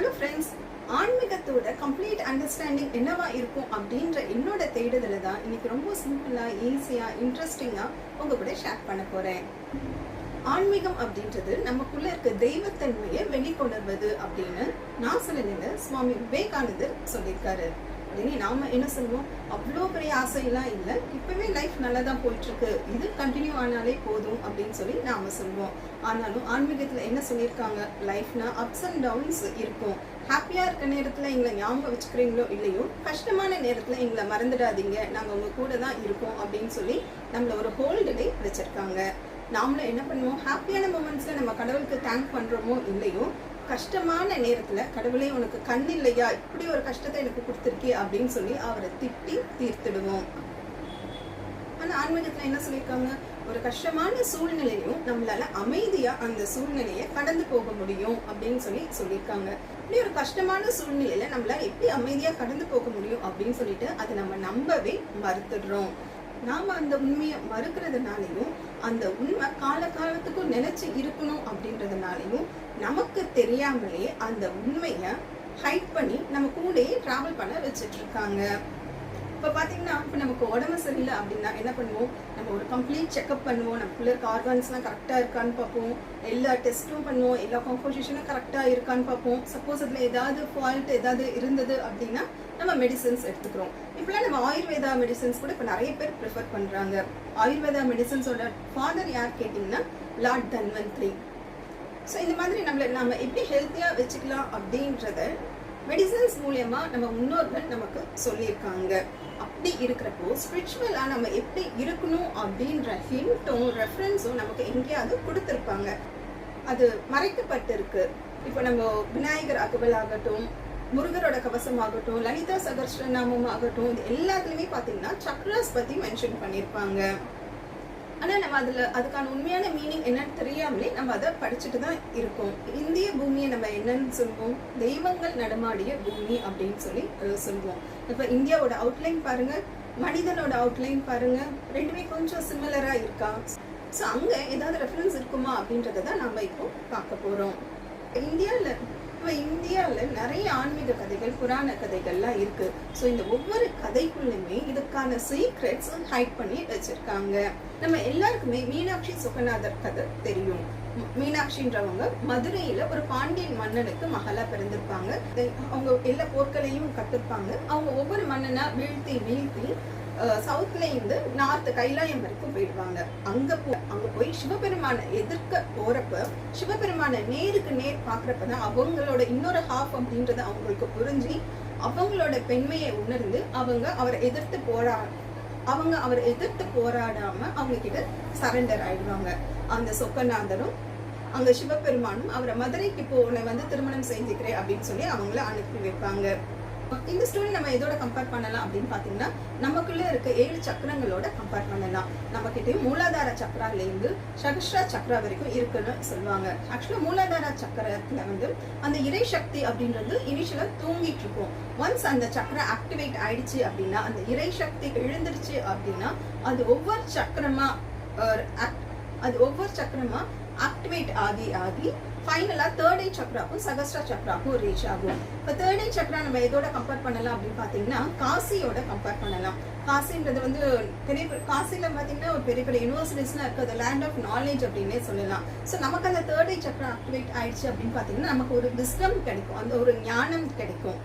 Hello friends ஆன்மீகத்தோட complete understanding என்னவா இருக்கும் அப்படின்ற என்னோட தேடுதல தான் இன்னைக்கு ரொம்ப சிம்பிளாக ஈஸியாக இன்ட்ரெஸ்டிங்காக உங்கள் கூட ஷேர் பண்ண போறேன். ஆன்மீகம் அப்படின்றது நமக்குள்ள இருக்க தெய்வத்தன்மையை வெளிக்கொணர்வது அப்படின்னு நான் சொல்லலைங்க சுவாமி விவேகானந்தர் சொல்லியிருக்காரு. அப்படின்னு நாம என்ன சொல்லுவோம்? அவ்வளோ பெரிய ஆசையெல்லாம் இல்லை. இப்பவே லைஃப் நல்லா தான் போயிட்டுருக்கு. இது கண்டினியூ ஆனாலே போதும் அப்படின்னு சொல்லி நாம சொல்லுவோம். ஆனாலும் ஆன்மீகத்தில் என்ன சொல்லியிருக்காங்க? லைஃப்னா அப்ஸ் அண்ட் டவுன்ஸ் இருக்கும். ஹாப்பியா இருக்க நேரத்துல எங்களை ஞாபகம் வச்சுக்கிறீங்களோ இல்லையோ கஷ்டமான நேரத்துல எங்களை மறந்துடாதீங்க. நாங்க உங்க கூட தான் இருக்கோம் அப்படின்னு சொல்லி நம்மள ஒரு ஹோல்டு வச்சிருக்காங்க. நாமளும் என்ன பண்ணுவோம்? ஹாப்பியான மூமெண்ட்ஸ்ல நம்ம கடவுளுக்கு தேங்க் பண்றோமோ இல்லையோ கஷ்டமான நேரத்தில் கடவுளே உனக்கு கண் இல்லையா? இப்படி ஒரு கஷ்டத்தை எனக்கு கொடுத்துருக்கே அப்படின்னு சொல்லி அவரை திட்டி தீர்த்திடுவோம். ஆனால் ஆன்மீகத்தில் என்ன சொல்லியிருக்காங்க? ஒரு கஷ்டமான சூழ்நிலையும் நம்மளால அமைதியா அந்த சூழ்நிலையை கடந்து போக முடியும் அப்படின்னு சொல்லி சொல்லியிருக்காங்க. இப்படி ஒரு கஷ்டமான சூழ்நிலையில நம்மளால எப்படி அமைதியா கடந்து போக முடியும் அப்படின்னு சொல்லிட்டு அதை நம்ம நம்பவே மறுத்துடுறோம். நாம அந்த உண்மையை மறுக்கிறதுனாலையும் அந்த உண்மை கால காலத்துக்கும் நினைச்சு இருக்கணும் அப்படின்றதுனாலையும் நமக்கு தெரியாமலே அந்த உண்மையை ஹைட் பண்ணி நம்ம கூடயே டிராவல் பண்ண வச்சுட்டு இருக்காங்க. இப்போ பார்த்தீங்கன்னா இப்போ நமக்கு உடம்பு சரியில்லை அப்படின்னா என்ன பண்ணுவோம்? நம்ம ஒரு கம்ப்ளீட் செக்அப் பண்ணுவோம். நமக்குள்ள இருக்க ஆர்கான்ஸ்லாம் கரெக்டாக இருக்கான்னு பார்ப்போம். எல்லா டெஸ்ட்டும் பண்ணுவோம். எல்லா காம்போசிஷனும் கரெக்டாக இருக்கான்னு பார்ப்போம். சப்போஸ் அதில் ஏதாவது ஃபால்ட் ஏதாவது இருந்தது அப்படின்னா நம்ம மெடிசன்ஸ் எடுத்துக்கிறோம். இப்போலாம் நம்ம ஆயுர்வேதா மெடிசன்ஸ் கூட இப்போ நிறைய பேர் ப்ரிஃபர் பண்ணுறாங்க ஆயுர்வேதா மெடிசன்ஸோட ஃபாதர் யார் கேட்டிங்கன்னா லார்ட் தன்வந்த்ரி. ஸோ இந்த மாதிரி நம்மளை நம்ம எப்படி ஹெல்த்தியாக வச்சுக்கலாம் அப்படின்றத மெடிசன்ஸ் மூலயமா நம்ம முன்னோர்கள் நமக்கு சொல்லியிருக்காங்க. அப்படி இருக்கிறப்போ ஸ்பிரிச்சுவலாக நம்ம எப்படி இருக்கணும் அப்படின்ற ஹிண்ட்டும் ரெஃபரன்ஸும் நமக்கு எங்கேயாவது கொடுத்துருப்பாங்க. அது மறைக்கப்பட்டிருக்கு. இப்போ நம்ம விநாயகர் அகவல் ஆகட்டும் முருகரோட கவசம் ஆகட்டும் லலிதா சகர்ஷ்ணநாமம் ஆகட்டும் இது எல்லாத்துலேயுமே பார்த்தீங்கன்னா சக்ராஸ் பற்றி மென்ஷன் பண்ணியிருப்பாங்க. ஆனால் நம்ம அதில் அதுக்கான உண்மையான மீனிங் என்னன்னு தெரியாமலே நம்ம அதை படிச்சுட்டு தான் இருக்கோம். இந்திய பூமியை நம்ம என்னன்னு சொல்லுவோம் தெய்வங்கள் நடமாடிய பூமி அப்படின்னு சொல்லி சொல்லுவோம் இப்போ இந்தியாவோட அவுட்லைன் பாருங்க மனிதனோட அவுட்லைன் பாருங்க ரெண்டுமே கொஞ்சம் சிமிலராக இருக்கா? ஸோ அங்கே ஏதாவது ரெஃபரன்ஸ் இருக்குமா அப்படின்றத தான் நம்ம இப்போ பார்க்க போகிறோம் இந்தியாவில் இப்போ இந்தியாவில் நிறைய ஆன்மீக கதைகள் புராண கதைகள்லாம் இருக்கு. ஸோ இந்த ஒவ்வொரு கதைக்குள்ளுமே இதுக்கான சீக்ரெட்ஸ் ஹைட் பண்ணி வச்சிருக்காங்க. நம்ம எல்லாருக்குமே மீனாட்சி சுகநாதர் கதை தெரியும். மீனாட்சின்றவங்க மதுரையில ஒரு பாண்டியன் மன்னனுக்கு மகளா பிறந்திருப்பாங்க. அவங்க எல்லா போர்களையும் கத்திருப்பாங்க அவங்க ஒவ்வொரு மன்னனா வீழ்த்தி வீழ்த்தி சவுத்ல இருந்து நார்த் கைலாயம் வரைக்கும் போயிடுவாங்க. அங்க போ அங்க போய் சிவபெருமானை எதிர்க்க போறப்ப சிவபெருமானை நேருக்கு நேர் பாக்குறப்பதான் அவங்களோட இன்னொரு ஹாஃப் அப்படின்றத அவங்களுக்கு புரிஞ்சு அவங்களோட பெண்மையை உணர்ந்து அவங்க அவரை எதிர்த்து போரா அவங்க அவரை எதிர்த்து போராடாம அவங்க கிட்ட சரண்டர் ஆயிடுவாங்க. அந்த சொக்கநாதரும் அங்க சிவபெருமானும் அவரை மதுரைக்கு போ உன்னை வந்து திருமணம் செஞ்சுக்கிறேன் அப்படின்னு சொல்லி அவங்கள அனுப்பி வைப்பாங்க. இந்த ஸ்டோரி நம்ம எதோட கம்பேர் பண்ணலாம் அப்படின்னு பார்த்தீங்கன்னா நமக்குள்ளே இருக்க ஏழு சக்கரங்களோட கம்பேர் பண்ணலாம். நம்ம கிட்டேயும் மூலாதார சக்கராலேருந்து சகஸ்ரா சக்கரா வரைக்கும் இருக்குன்னு சொல்லுவாங்க. ஆக்சுவலாக மூலாதார சக்கரத்தில் வந்து அந்த இறை சக்தி அப்படின்றது இனிஷியலாக தூங்கிட்டு இருக்கும். ஒன்ஸ் அந்த சக்கரம் ஆக்டிவேட் ஆயிடுச்சு அப்படின்னா அந்த இறை சக்தி எழுந்துருச்சு அப்படின்னா அது ஒவ்வொரு சக்கரமாக அது ஒவ்வொரு சக்கரமாக ஆக்டிவேட் ஆகி ஆகி ஃபைனலாக தேர்ட் ஐ சக்ராக்கும் சகஸ்ரா சக்ராக்கும் ரீச் ஆகும். இப்போ தேர்ட் ஐ சக்ரா நம்ம எதோட கம்பேர் பண்ணலாம் அப்படின்னு பார்த்தீங்கன்னா காசியோட கம்பேர் பண்ணலாம். காசின்றது வந்து பெரிய காசியில் பார்த்தீங்கன்னா ஒரு பெரிய பெரிய யூனிவர்சிட்டிஸ்லாம் இருக்குது லேண்ட் ஆஃப் நாலேஜ் அப்படின்னே சொல்லலாம். ஸோ நமக்கு அந்த தேர்ட் ஐ சக்ரா ஆக்டிவேட் ஆயிடுச்சு அப்படின்னு பார்த்தீங்கன்னா நமக்கு ஒரு விஸ்டம் கிடைக்கும். அந்த ஒரு ஞானம் கிடைக்கும்.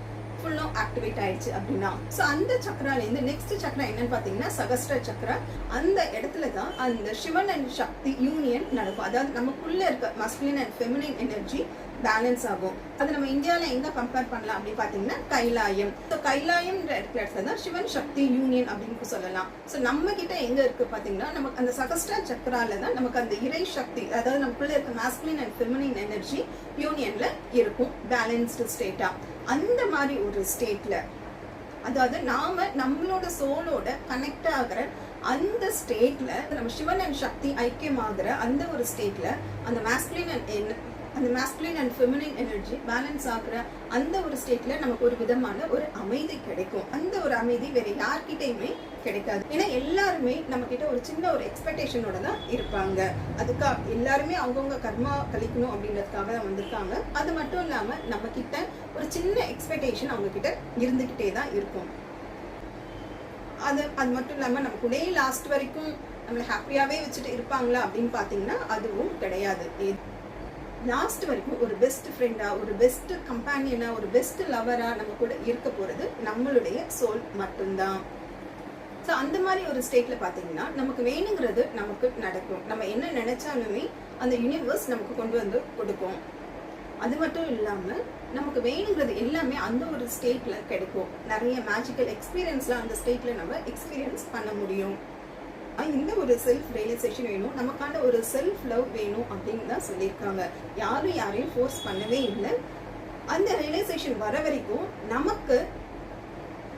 ஃபுல்லும் ஆக்டிவேட் ஆயிடுச்சு அப்படின்னா. ஸோ அந்த சக்கராலேருந்து நெக்ஸ்ட் சக்கரா என்னன்னு பார்த்தீங்கன்னா சகஸ்ர சக்கரா. அந்த இடத்துல தான் அந்த சிவன் அண்ட் சக்தி யூனியன் நடக்கும். அதாவது நமக்குள்ளே இருக்க masculine and feminine energy balance ஆகும். அது நம்ம இந்தியாவில் எங்க கம்பேர் பண்ணலாம் அப்படின்னு பார்த்தீங்கன்னா கைலாயம். ஸோ கைலாயம்ன்ற இடத்துல தான் சிவன் சக்தி யூனியன் அப்படின்னு சொல்லலாம். ஸோ நம்ம கிட்ட எங்க இருக்கு பார்த்தீங்கன்னா நமக்கு அந்த சகஸ்டா சக்கரால தான் நமக்கு அந்த இறை சக்தி அதாவது நமக்குள்ள இருக்க மாஸ்குலின் அண்ட் ஃபெமினின் எனர்ஜி யூனியன்ல இருக்கும். பேலன்ஸ்டு ஸ்டேட்டா அந்த மாதிரி ஒரு ஸ்டேட்ல அதாவது நாம நம்மளோட சோலோட கனெக்ட் ஆகிற அந்த ஸ்டேட்ல நம்ம சிவன் அண்ட் சக்தி ஐக்கியமாகிற அந்த ஒரு ஸ்டேட்ல அந்த மாஸ்குலின் அண்ட் அந்த masculine and feminine energy balance ஆகிற அந்த ஒரு ஸ்டேட்ல நமக்கு ஒரு விதமான ஒரு அமைதி கிடைக்கும். அந்த ஒரு அமைதி வேற யார்கிட்டயுமே கிடைக்காது. ஏன்னா எல்லாருமே நம்ம கிட்ட ஒரு சின்ன ஒரு எக்ஸ்பெக்டேஷனோட தான் இருப்பாங்க. அதுக்காக எல்லாருமே அவங்கவுங்க கர்மா கழிக்கணும் அப்படின்றதுக்காக தான் வந்திருக்காங்க. அது மட்டும் இல்லாம நம்ம கிட்ட ஒரு சின்ன எக்ஸ்பெக்டேஷன் அவங்க கிட்ட இருந்துகிட்டே தான் இருக்கும். அது அது மட்டும் இல்லாமல் நமக்குடே லாஸ்ட் வரைக்கும் நம்மளை ஹாப்பியாகவே வச்சுட்டு இருப்பாங்களா அப்படின்னு பார்த்தீங்கன்னா அதுவும் கிடையாது. லாஸ்ட் வரைக்கும் ஒரு பெஸ்ட் ஃப்ரெண்டா ஒரு பெஸ்ட் கம்பேனியனா ஒரு பெஸ்ட் லவரா நம்ம கூட இருக்க போறது நம்மளுடைய சோல் மட்டும்தான். ஸோ அந்த மாதிரி ஒரு ஸ்டேட்ல பார்த்தீங்கன்னா நமக்கு வேணுங்கிறது நமக்கு நடக்கும். நம்ம என்ன நினைச்சாலுமே அந்த யூனிவர்ஸ் நமக்கு கொண்டு வந்து கொடுக்கும். அது மட்டும் இல்லாமல் நமக்கு வேணுங்கிறது எல்லாமே அந்த ஒரு ஸ்டேட்ல கிடைக்கும். நிறைய மேஜிக்கல் எக்ஸ்பீரியன்ஸ்லாம் அந்த ஸ்டேட்ல நம்ம எக்ஸ்பீரியன்ஸ் பண்ண முடியும். இந்த ஒரு செல்ஃப் ரியலைசேஷன் வேணும். நமக்கான ஒரு செல்ஃப் லவ் வேணும் அப்படின்னு தான் சொல்லியிருக்காங்க. யாரும் யாரையும் ஃபோர்ஸ் பண்ணவே இல்லை. அந்த ரியலைசேஷன் வர வரைக்கும் நமக்கு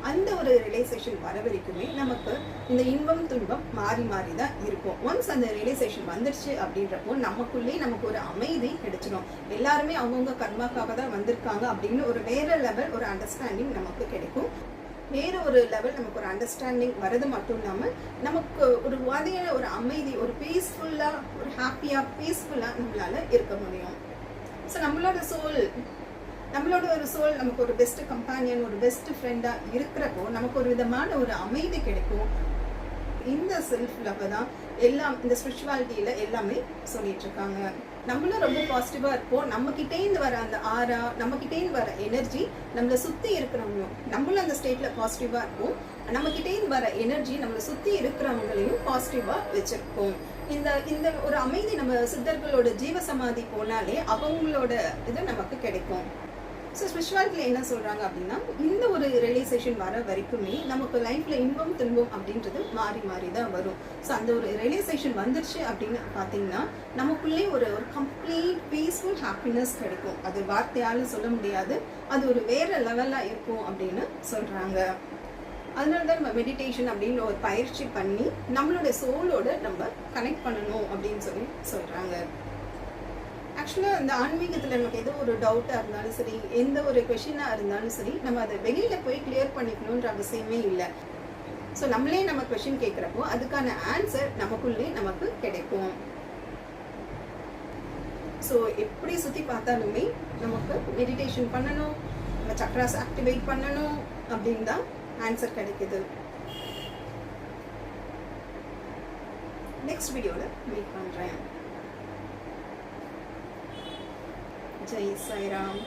அந்த ஒரு ரியலைசேஷன் வர வரைக்குமே நமக்கு இந்த இன்பம் துன்பம் மாறி மாறி தான் இருக்கும். ஒன்ஸ் அந்த ரியலைசேஷன் வந்துடுச்சு அப்படின்றப்போ நமக்குள்ளே நமக்கு ஒரு அமைதி கிடைச்சிடும் எல்லாருமே அவங்கவுங்க கர்மாக்காக தான் வந்திருக்காங்க அப்படின்னு ஒரு வேற லெவல் ஒரு அண்டர்ஸ்டாண்டிங் நமக்கு கிடைக்கும். வேற ஒரு லெவல் நமக்கு ஒரு அண்டர்ஸ்டாண்டிங் வரது மட்டும் இல்லாமல் நமக்கு ஒரு வாதையான ஒரு அமைதி ஒரு பீஸ்ஃபுல்லாக ஒரு ஹாப்பியாக பீஸ்ஃபுல்லாக நம்மளால் இருக்க முடியும். ஸோ நம்மளோட சோல் நம்மளோட ஒரு சோல் நமக்கு ஒரு பெஸ்ட் கம்பானியன் ஒரு பெஸ்ட் ஃப்ரெண்டாக இருக்கிறப்போ நமக்கு ஒரு விதமான ஒரு அமைதி கிடைக்கும். இந்த செல்ஃப் லவ் தான் எல்லாம் இந்த ஸ்பிரிச்சுவாலிட்டியில் எல்லாமே சொல்லிட்டு இருக்காங்க. நம்மளும் ரொம்ப பாசிட்டிவா இருப்போம். நம்ம கிட்டேந்து வர அந்த ஆரா நம்ம கிட்டேந்து வர எனர்ஜி நம்மளை சுத்தி இருக்கிறவங்களும் நம்மளும் அந்த ஸ்டேட்ல பாசிட்டிவா இருப்போம். நம்ம கிட்டேந்து வர எனர்ஜி நம்மளை சுத்தி இருக்கிறவங்களையும் பாசிட்டிவா வச்சிருப்போம். இந்த இந்த ஒரு அமைதி நம்ம சித்தர்களோட ஜீவ சமாதி போனாலே அவங்களோட இது நமக்கு கிடைக்கும். ஸோ ஸ்பிரிச்சுவாலிட்டியில் என்ன சொல்கிறாங்க அப்படின்னா இந்த ஒரு ரியலைசேஷன் வர வரைக்குமே நமக்கு லைஃப்பில் இன்பம் துன்பம் அப்படின்றது மாறி மாறி தான் வரும். ஸோ அந்த ஒரு ரியலைசேஷன் வந்துருச்சு அப்படின்னு பார்த்தீங்கன்னா நமக்குள்ளே ஒரு ஒரு கம்ப்ளீட் பீஸ்ஃபுல் ஹாப்பினஸ் கிடைக்கும். அது வார்த்தையால் சொல்ல முடியாது. அது ஒரு வேற லெவலாக இருக்கும் அப்படின்னு சொல்கிறாங்க அதனால தான் நம்ம மெடிடேஷன் அப்படின்னு ஒரு பயிற்சி பண்ணி நம்மளோட சோலோட நம்ம கனெக்ட் பண்ணணும் அப்படின்னு சொல்லி சொல்கிறாங்க ஆக்சுவலாக இந்த ஆன்மீகத்தில் நமக்கு ஏதோ ஒரு டவுட்டாக இருந்தாலும் சரி எந்த ஒரு கொஷினாக இருந்தாலும் சரி நம்ம அதை வெளியில் போய் கிளியர் பண்ணிக்கணுன்ற அவசியமே இல்லை. ஸோ நம்மளே நம்ம கொஷின் கேட்குறப்போ அதுக்கான ஆன்சர் நமக்குள்ளே நமக்கு கிடைக்கும். ஸோ எப்படி சுற்றி பார்த்தாலுமே நமக்கு மெடிடேஷன் பண்ணணும் நம்ம சக்ராஸ் ஆக்டிவேட் பண்ணணும் அப்படின்னு தான் ஆன்சர் கிடைக்குது. நெக்ஸ்ட் வீடியோவில் மீட் பண்ணுறேன் ஜெய் சாய்ராம்